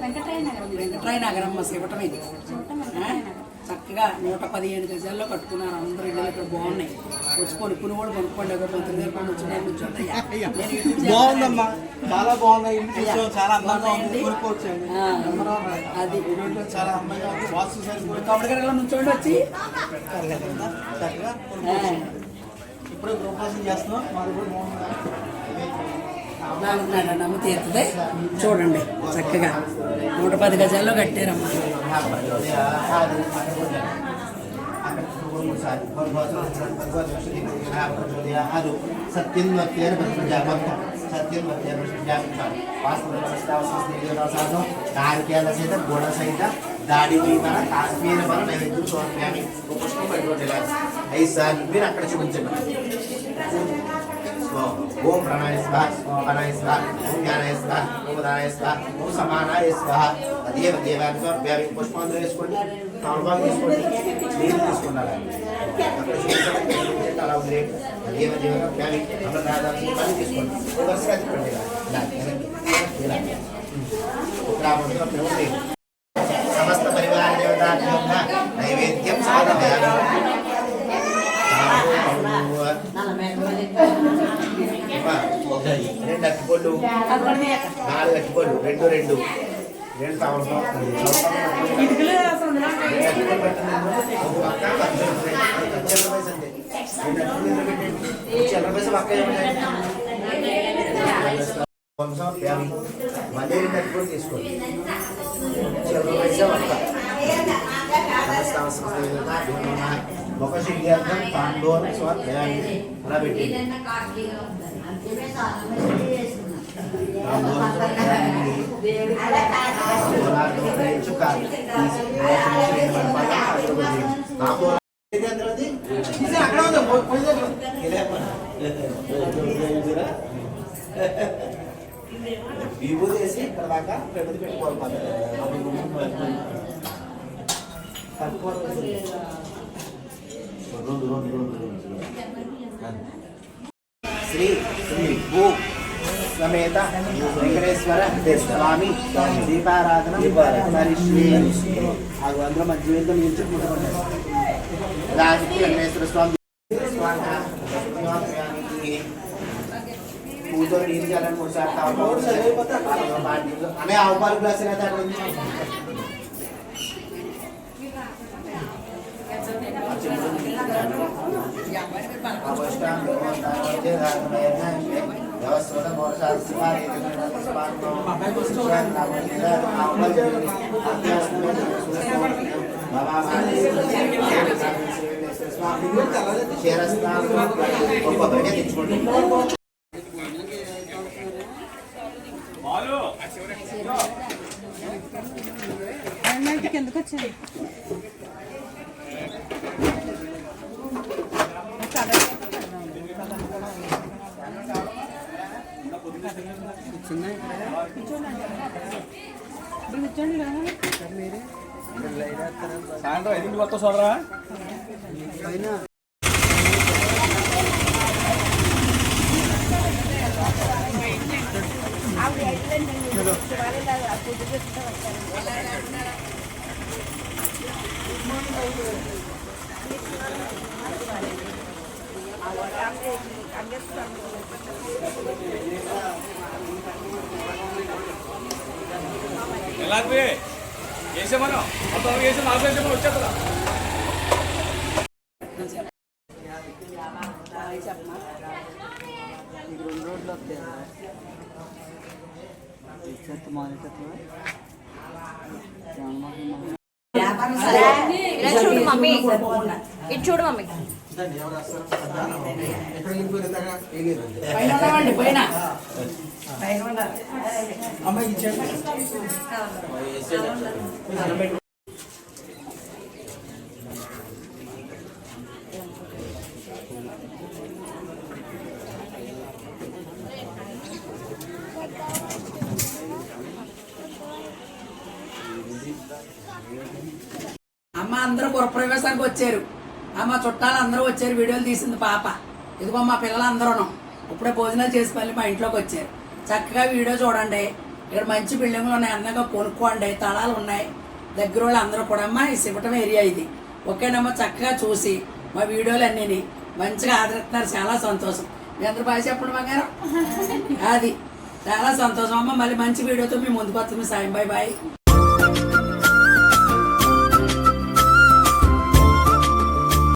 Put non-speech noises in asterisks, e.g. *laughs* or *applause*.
వెంకటరాయ నగరం. మా శివటం ఇది. చక్కగా నూట పదిహేను గజాల్లో కట్టుకున్నారు. అందరూ ఇళ్ళు ఇక్కడ బాగున్నాయి. వచ్చి కొనుక్కుని కూడా కొనుక్కోండి. ఎవరు మంత్రి దగ్గర కూర్చోండి బాగుందమ్మా. చాలా బాగున్నాయి. చాలా. అది. చాలా వాస్తు నుంచోండి వచ్చి. చక్కగా ఇప్పుడే గృహవాసం చేస్తున్నాం. మాది కూడా బాగున్నాడు అమ్మ తీరుతుంది చూడండి చక్కగా. నూట పది గజాల్లో కట్టారమ్మా. సత్యం వచ్చారు సత్యం వచ్చారు నారికేళ సహిత గోడ సహిత దాడి మన కాశ్మీర మన నైవేద్యం స్వామి పుష్పం పట్టుకోండి ఐదు సార్లు మీరు అక్కడ చూపించండి ఓం ప్రణాయ స్వాహ ఓం ప్రణాయ స్వాహ ఓం జ్ఞానాయ స్వాహ ఓం ఉదానాయ స్వాహ ఓం సమానాయ స్వాహ అదేవ దేవాన్ని పుష్పాంధ్ర వేసుకోండి తమలపాకు తీసుకోండి నీళ్ళు తీసుకున్నారు అక్కడ చూపించండి, చూపించండి, అలా ఉంది అదేవ దేవ వ్యాధి అమరనాథాన్ని పని తీసుకోండి వరుసగా తిప్పండి ఇలా, ఇలా, వెనక్కి, ఇలా. ఉత్తరాభద్ర ప్రవృత్తి. రెండు అట్టిపళ్ళు నాలుగు అట్టిపళ్ళు రెండు రెండు రెండు సంవత్సరం చిల్లర పైసలు మళ్ళీ రెండు అట్టిపళ్ళు తీసుకోండి చిల్లర ఒక విభూతి వేసి ఇక్కడ దాకా పెట్టుకోవాలి. శ్రీ శ్రీ భూ సమేత వెంకటేశ్వర స్వామి దీపారాధన కరిష్యే ఆ అందులో మన జీవితం నిల్చుకుంటున్నాం వెంకటేశ్వర స్వామి పూజలో నీళ్ళు చల్లని మూడు సార్లు అనే ఆవు పాలు గ్లాస్ ఒక్కొక్కరిగా తెచ్చుకోండి ఎందుకు వచ్చింది సాయంత్రం ఐదింటికి వస్తా సోదరా. ఎలా వేసామను మొత్తం వేసి నాలుగు వేసామని వచ్చేస్తా రెండు రోడ్లు వస్తాయి చూడు మమ్మీ ఇటు చూడు మమ్మీ పైన. అమ్మాయి ఇచ్చాడు అమ్మ అందరూ గృహప్రవేశానికి వచ్చారు. అమ్మ చుట్టాలు అందరూ వచ్చారు వీడియోలు తీసింది పాప. ఇదిగో మా పిల్లలందరూ ఇప్పుడే భోజనాలు చేసి మళ్ళీ మా ఇంట్లోకి వచ్చారు. చక్కగా వీడియో చూడండి. ఇక్కడ మంచి బిల్డింగ్లు ఉన్నాయి అందంగా కొనుక్కోండి. తళాలు ఉన్నాయి. దగ్గర వాళ్ళు అందరూ కూడా అమ్మా ఈ శివటం ఏరియా ఇది. ఓకేనమ్మా చక్కగా చూసి మా వీడియోలు అన్నీ మంచిగా ఆదరిస్తున్నారు. చాలా సంతోషం. మీ అందరూ బాగా చెప్పండి బంగారం. *laughs* అది. చాలా సంతోషం. అమ్మ మళ్ళీ మంచి వీడియోతో మీ ముందుకు వస్తుంది సాయం బాయ్ బాయ్